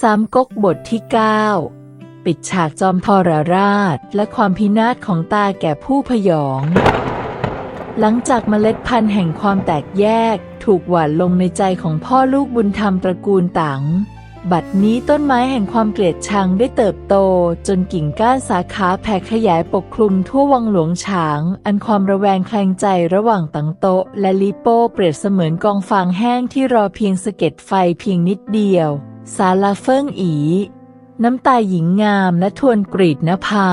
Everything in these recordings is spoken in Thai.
สามก๊กบทที่ 9 ปิดฉากจอมทรราชและความพินาศของตาแก่ผู้พยอง หลังจากเมล็ดพันธุ์แห่งความแตกแยก ถูกหว่านลงในใจของพ่อลูกบุญธรรมตระกูลตังบัดนี้ต้นไม้แห่งความเกลียดชังได้เติบโต จนกิ่งก้านสาขาแผ่ขยายปกคลุมทั่ววังหลวงฉาง อันความระแวงแคลงใจระหว่างตังโตและลิโป้เปรียบเสมือนกองฟางแห้งที่รอเพียงสะเก็ดไฟเพียงนิดเดียว สาลาเฟิ่งอี น้ำตาหญิงงามและทวนกรีดนภา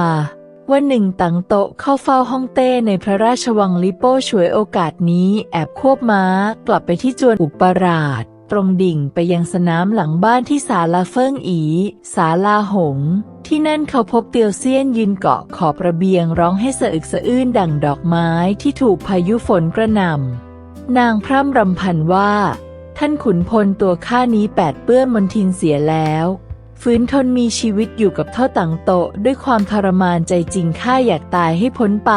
วันหนึ่งตังโตะเข้าเฝ้าฮ่องเต้ในพระราชวังลิโป้ฉวยโอกาสนี้แอบควบม้ากลับไปที่จวนอุปราช ตรงดิ่งไปยังสนามหลังบ้านที่ศาลาเฟิ่งอีศาลาหง ที่นั่นเขาพบเตียวเซียนยืนเกาะขอบระเบียงร้องให้สะอึกสะอื้นดั่งดอกไม้ที่ถูกพายุฝนกระหน่ำนางพร่ำรำพันว่า ท่านขุนพลตัวข้านี้แปดเปื้อนมนทินเสียแล้ว ฟื้นทนมีชีวิตอยู่กับเท่าตังโตด้วยความทรมานใจจริงข้าอยากตายให้พ้นไป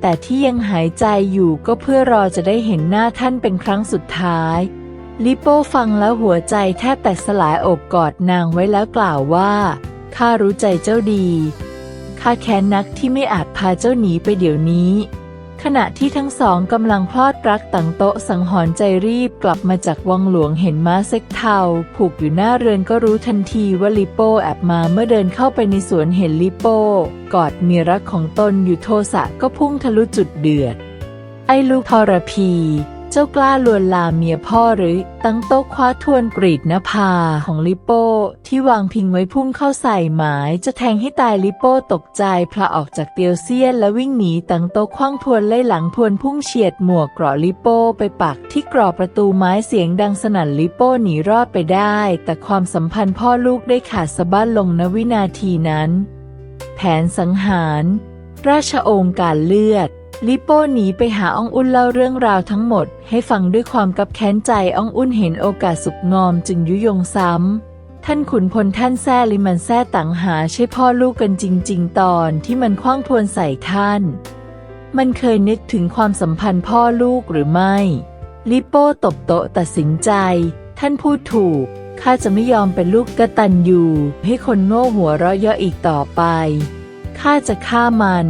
แต่ที่ยังหายใจอยู่ก็เพื่อรอจะได้เห็นหน้าท่านเป็นครั้งสุดท้าย ลิโป้ฟังแล้วหัวใจแทบแตกสลายอบกอดนางไว้แล้วกล่าวว่าข้ารู้ใจเจ้าดีข้าแค้นนักที่ไม่อาจพาเจ้าหนีไปเดี๋ยวนี้ ขณะที่ทั้งสองกำลังพลอดรักต่างโต๊ะสังหรณ์ใจรีบกลับมาจากวังหลวงเห็นม้าเซ็กเทาผูกอยู่หน้าเรือนก็รู้ทันทีว่าลิโป้แอบมาเมื่อเดินเข้าไปในสวนเห็นลิโป้กอดเมียรักของตนอยู่โทสะก็พุ่งทะลุจุดเดือด ไอ้ลูกทรพี เจ้ากล้าลวนลามเมียพ่อหรือ ตั้งโต๊ะคว้าทวนกรีดนภาของลิโป้ที่วางพิงไว้พุ่งเข้าใส่หมายจะแทงให้ตายลิโป้ตกใจพละออกจากเตียวเซียนและวิ่งหนีตั้งโต๊ะคว้างทวนไล่หลังทวนพุ่งเฉียดหมวกเกราะลิโป้ไปปักที่กรอบประตูไม้เสียงดังสนั่นลิโป้หนีรอดไปได้ แต่ความสัมพันธ์พ่อลูกได้ขาดสะบั้นลงณวินาทีนั้น แผนสังหาร ราชโองการเลือด ลิโป้หนีไปหาอองอุ่นเล่าเรื่องราวทั้งหมด ให้ฟังด้วยความกับแค้นใจอองอุ่นเห็นโอกาสสุกงอมจึงยุยงซ้ำ ท่านขุนพลท่านแซ่ลิมันแซ่ตังหาใช่พ่อลูกกันจริง ๆ ตอนที่มันคว้างทวนใส่ท่าน มันเคยนึกถึงความสัมพันธ์พ่อลูกหรือไม่ ลิโป้ตบโต๊ะตัดสินใจ ท่านพูดถูกข้าจะไม่ยอมเป็นลูกกระตันยูให้คนโง่หัวเราะเยาะอีกต่อไปข้าจะฆ่ามัน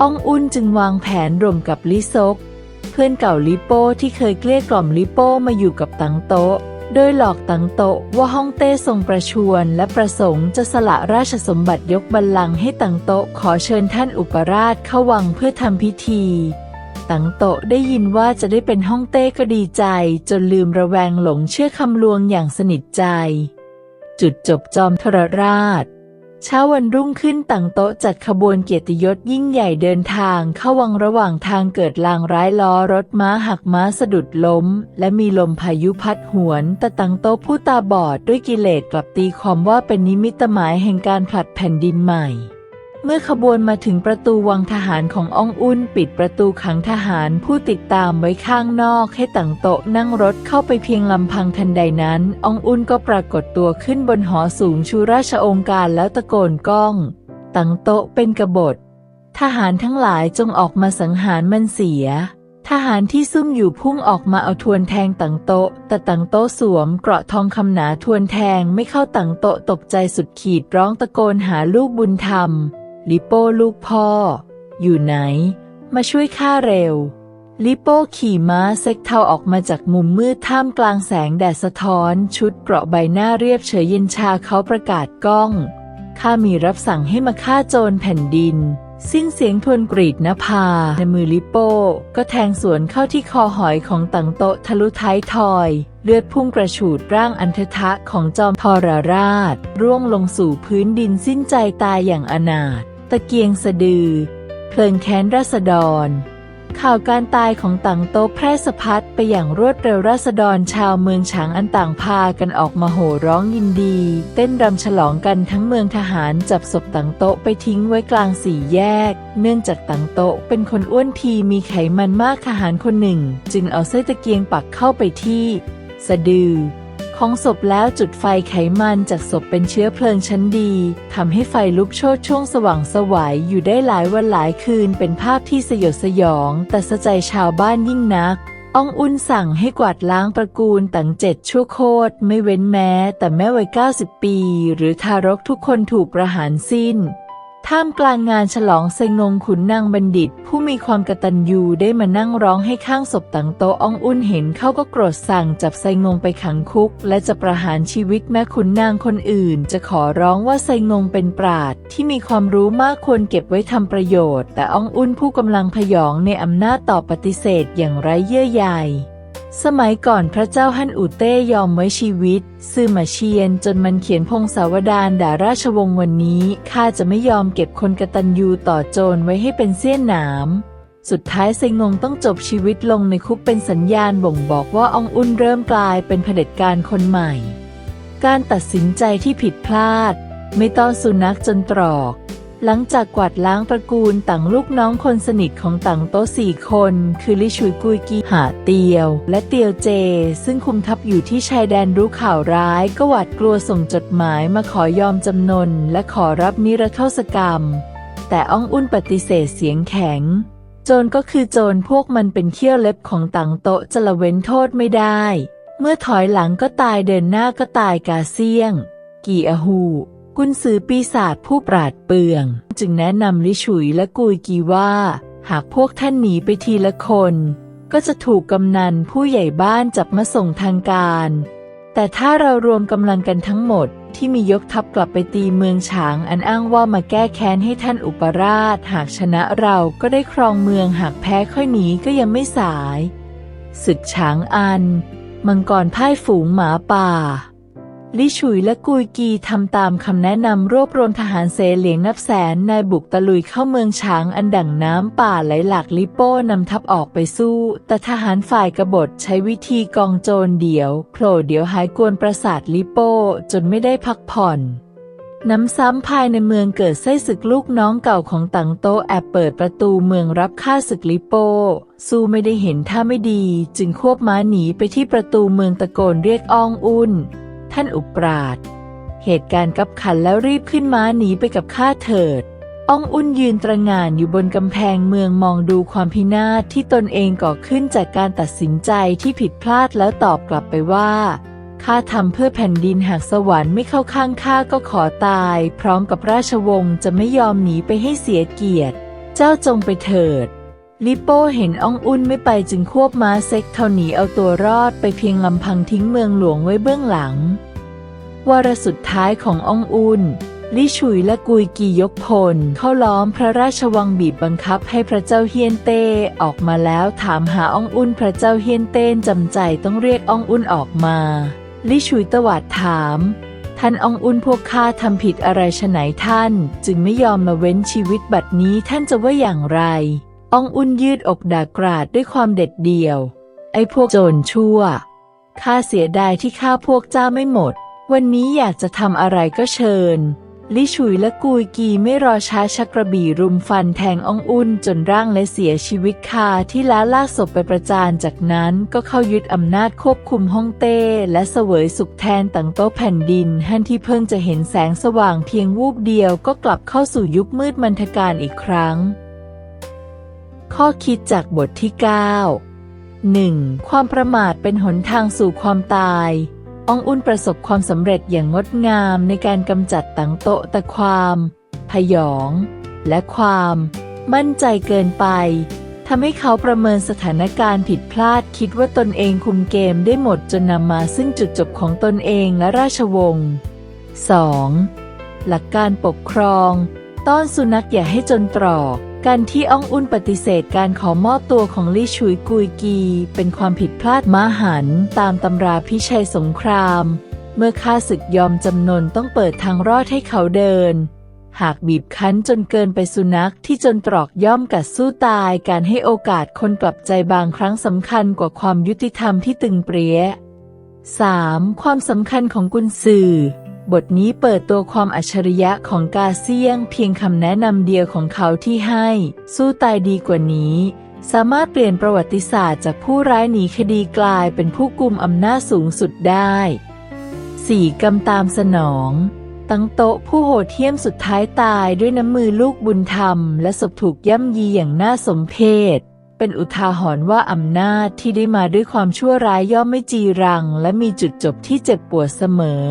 อ้องอุ่นจึงวางแผนร่วมกับลิซก เพื่อนเก่าลิโป้ที่เคยเกลี้ยกล่อมลิโป้มาอยู่กับตังโต๊ะ โดยหลอกตังโต๊ะว่าฮ่องเต้ทรงประชวรและประสงค์จะสละราชสมบัติยกบัลลังก์ให้ตังโต๊ะขอเชิญท่านอุปราชเข้าวังเพื่อทำพิธีตังโตะได้ยินว่าจะได้เป็นฮ่องเต้ก็ดีใจ จนลืมระแวงหลงเชื่อคำลวงอย่างสนิทใจ จุดจบจอมทรราช เช้าวันรุ่งขึ้นต่างโต๊ะจัดขบวนเกียรติยศยิ่งใหญ่เดินทางเข้าวังระหว่างทางเกิดลางร้ายล้อรถม้าหักม้าสะดุดล้ม และมีลมพายุพัดหวนแต่ต่างโต๊ะผู้ตาบอดด้วยกิเลสกลับตีความว่าเป็นนิมิตหมายแห่งการผลัดแผ่นดินใหม่ เมื่อขบวนมาถึงประตูวังทหารของอ้องอุ่นปิดประตูขังทหารผู้ติดตามไว้ข้างนอกให้ต่างโต๊ะนั่งรถเข้าไปเพียงลำพังทันใดนั้นอ้องอุ่นก็ปรากฏตัวขึ้นบนหอสูงชูราชองค์การแล้วตะโกนก้องต่างโต๊ะเป็นกบฏ ทหารทั้งหลายจงออกมาสังหารมันเสีย ทหารที่ซุ่มอยู่พุ่งออกมาเอาทวนแทงต่างโต๊ะ แต่ต่างโต๊ะสวมเกราะทองคำหนาทวนแทงไม่เข้าต่างโต๊ะตกใจสุดขีดร้องตะโกนหาลูกบุญธรรม ลิโป้ลูกพ่อ อยู่ไหน มาช่วยข้าเร็ว ลิโป้ขี่ม้าเซ็กเทาออกมาจากมุมมืดท่ามกลางแสงแดดสะท้อน ชุดเกราะใบหน้าเรียบเฉยเย็นชาเขาประกาศก้อง ข้ามีรับสั่งให้มาฆ่าโจรแผ่นดิน สิ้นเสียงทวนกรีดนภาในมือลิโป้ ก็แทงสวนเข้าที่คอหอยของตังโตะทะลุท้ายทอยเลือดพุ่งกระฉูดร่างอันเททะของจอมทรราช ร่วงลงสู่พื้นดินสิ้นใจตายอย่างอนาถ ตะเกียงสะดือ เพลิงแค้นราษฎร ข่าวการตายของตังโต๊ะแพร่สะพัดไปอย่างรวดเร็วราษฎรชาวเมืองฉางอันต่างพากันออกมาโห่ร้องยินดี เต้นรำฉลองกันทั้งเมืองทหารจับศพตังโต๊ะไปทิ้งไว้กลางสี่แยก เนื่องจากตังโต๊ะเป็นคนอ้วนทีมีไขมันมากทหารคนหนึ่ง จึงเอาไส้ตะเกียงปักเข้าไปที่ สะดือ ของศพแล้วจุดไฟไขมันจากศพเป็นเชื้อเพลิงชั้นดีทำให้ไฟลุกโชนช่วงสว่างสวัยอยู่ได้หลายวันหลายคืนเป็นภาพที่สยดสยอง แต่สะใจชาวบ้านยิ่งนักอองอุ่นสั่งให้กวาดล้างตระกูลตั้งเจ็ดชั่วโคตรไม่เว้นแม้ แต่แม่วัยเก้าสิบปี หรือทารกทุกคนถูกประหารสิ้น ท่ามกลางงานฉลองไซงงขุนนางบัณฑิต ผู้มีความกตัญญูได้มานั่งร้องให้ข้างศพตังโตอองอุ่นเห็นเขาก็โกรธสั่งจับไซงงไปขังคุก และจะประหารชีวิตแม่ขุนนางคนอื่น จะขอร้องว่าไซงงเป็นปราดที่มีความรู้มากควรเก็บไว้ทำประโยชน์ แต่อองอุ่นผู้กำลังพยองในอำนาจต่อปฏิเสธอย่างไร้เยื่อใย สมัยก่อนพระเจ้าฮั่นอูเต้ยอมไว้ชีวิต ซื่อมาเชียนจนมันเขียนพงศาวดารด่าราชวงศ์วันนี้ข้าจะไม่ยอมเก็บคนกระตัญญูต่อโจรไว้ให้เป็นเสี้ยนหนาม สุดท้ายไซงงต้องจบชีวิตลงในคุกเป็นสัญญาณบ่งบอกว่าอองอุ่นเริ่มกลายเป็นเผด็จการคนใหม่ การตัดสินใจที่ผิดพลาด ไม่ต้อนสุนัขจนตรอก หลังจากกวาดล้างตระกูลต่างลูกน้องคนสนิทของต่างโต๊ะสี่คน คือลิชุยกุยกีหาเตียว และเตียวเจ ซึ่งคุมทัพอยู่ที่ชายแดนรู้ข่าวร้าย ก็หวาดกลัวส่งจดหมายมาขอยอมจำนน และขอรับนิรโทษกรรม แต่อ้องอุ่นปฏิเสธเสียงแข็ง โจรก็คือโจรพวกมันเป็นเขี้ยวเล็บของต่างโต๊ะจะละเว้นโทษไม่ได้ เมื่อถอยหลังก็ตายเดินหน้าก็ตายกาเซียง กีอาหู กุนซือปีศาจผู้ปราดเปรื่อง จึงแนะนำลิฉุยและกุยกีว่า หากพวกท่านหนีไปทีละคน ก็จะถูกกำนันผู้ใหญ่บ้านจับมาส่งทางการ แต่ถ้าเรารวมกำลังกันทั้งหมดที่มียกทัพกลับไปตีเมืองฉางอันอ้างว่ามาแก้แค้นให้ท่านอุปราช หากชนะเราก็ได้ครองเมืองหากแพ้ค่อยหนีก็ยังไม่สาย ศึกฉางอัน มังกรพ่ายฝูงหมาป่า ลิฉุยและกุยกีทำตามคำแนะนำรวบรวมทหารเสเหลียงนับแสนนายบุกตะลุยเข้าเมืองฉางอันดั่งน้ำป่าไหลหลากลิโป้นำทัพออกไปสู้ แต่ทหารฝ่ายกบฏใช้วิธีกองโจรเดี่ยวโผล่เดียวหายกวนประสาทลิโป้จนไม่ได้พักผ่อนน้ำซ้ำภายในเมืองเกิดไส้ศึกลูกน้องเก่าของตังโตแอบเปิดประตูเมืองรับฆ่าศึกลิโป้ สู้ไม่ได้เห็นท่าไม่ดี จึงควบม้าหนีไปที่ประตูเมืองตะโกนเรียกอ้องอุ่น ท่านอุปราช เหตุการณ์กับขันแล้วรีบขึ้นม้าหนีไปกับข้าเถิดอองอุ่นยืนตระงานอยู่บนกำแพงเมืองมองดูความพินาศที่ตนเองก่อขึ้นจากการตัดสินใจที่ผิดพลาดแล้วตอบกลับไปว่าข้าทำเพื่อแผ่นดินหากสวรรค์ไม่เข้าข้างข้าก็ขอตาย พร้อมกับราชวงศ์จะไม่ยอมหนีไปให้เสียเกียรติ เจ้าจงไปเถิด ลิโป้เห็นอ้องอุ่นไม่ไปจึงควบม้าเซ็กเท่าหนีเอาตัวรอดไปเพียงลำพังทิ้งเมืองหลวงไว้เบื้องหลัง วาระสุดท้ายของอ้องอุ่นลิฉุยและกุยกียกพล เข้าล้อมพระราชวังบีบบังคับให้พระเจ้าเฮียนเต้ออกมาแล้วถามหาอ้องอุ่นพระเจ้าเฮียนเต้จำใจต้องเรียกอ้องอุ่นออกมาลิฉุยตวาดถาม ท่านอองอุ่นพวกข้าทำผิดอะไรฉไหนท่าน จึงไม่ยอมมาเว้นชีวิตบัดนี้ท่านจะว่าอย่างไร อองอุ่นยืดอกด่ากราดด้วยความเด็ดเดี่ยว ไอ้พวกโจรชั่ว ข้าเสียดายที่ข้าพวกเจ้าไม่หมด วันนี้อยากจะทำอะไรก็เชิญ ลิฉุยและกุยกีไม่รอช้าชักกระบี่รุมฟันแทงอองอุ่นจนร่างและเสียชีวิตคาที่ล้าลากศพไปประจานจากนั้นก็เข้ายึดอำนาจควบคุมฮ่องเต้ และเสวยสุขแทนต่างโต๊ะแผ่นดินฮั่นที่เพิ่งจะเห็นแสงสว่างเพียงวูบเดียวก็กลับเข้าสู่ยุคมืดมันทการอีกครั้ง ข้อคิดจากบทที่ 9 1. ความประมาทเป็นหนทางสู่ความตายอองอุ่นประสบความสำเร็จอย่างงดงามในการกำจัดตังโตะต่ความ พยอง และความ มั่นใจเกินไปทำให้เขาประเมินสถานการณ์ผิดพลาดคิดว่าตนเองคุมเกมได้หมดจนนำมาซึ่งจุดจบของตนเองและราชวงศ์ 2. หลักการปกครอง ต้อนสุนัขอย่าให้จนตรอก การที่อ้องอุ่นปฏิเสธการขอมอบตัวของลี่ชุยกุยกี เป็นความผิดพลาดมหันต์ตามตำราพิชัยสงคราม เมื่อข้าศึกยอมจำนนต้องเปิดทางรอดให้เขาเดิน หากบีบคั้นจนเกินไปสุนัขที่จนตรอกย่อมกัดสู้ตายการให้โอกาสคนกลับใจบางครั้งสำคัญกว่าความยุติธรรมที่ตึงเปรี้ย 3. ความสำคัญของกุนซือ บทนี้เปิดตัวความอัจฉริยะของกาเซียง เพียงคำแนะนำเดียวของเขาที่ให้ สู้ตายดีกว่านี้ สามารถเปลี่ยนประวัติศาสตร์จากผู้ร้ายหนีคดีกลายเป็นผู้กุมอำนาจสูงสุดได้ 4. กำตามสนอง ตังโตะผู้โหดเหี้ยมสุดท้ายตายด้วยน้ำมือลูกบุญธรรม และศพถูกย่ำยีอย่างน่าสมเพชเป็นอุทาหรณ์ว่าอำนาจที่ได้มาด้วยความชั่วร้ายย่อมไม่จีรัง และมีจุดจบที่เจ็บปวดเสมอ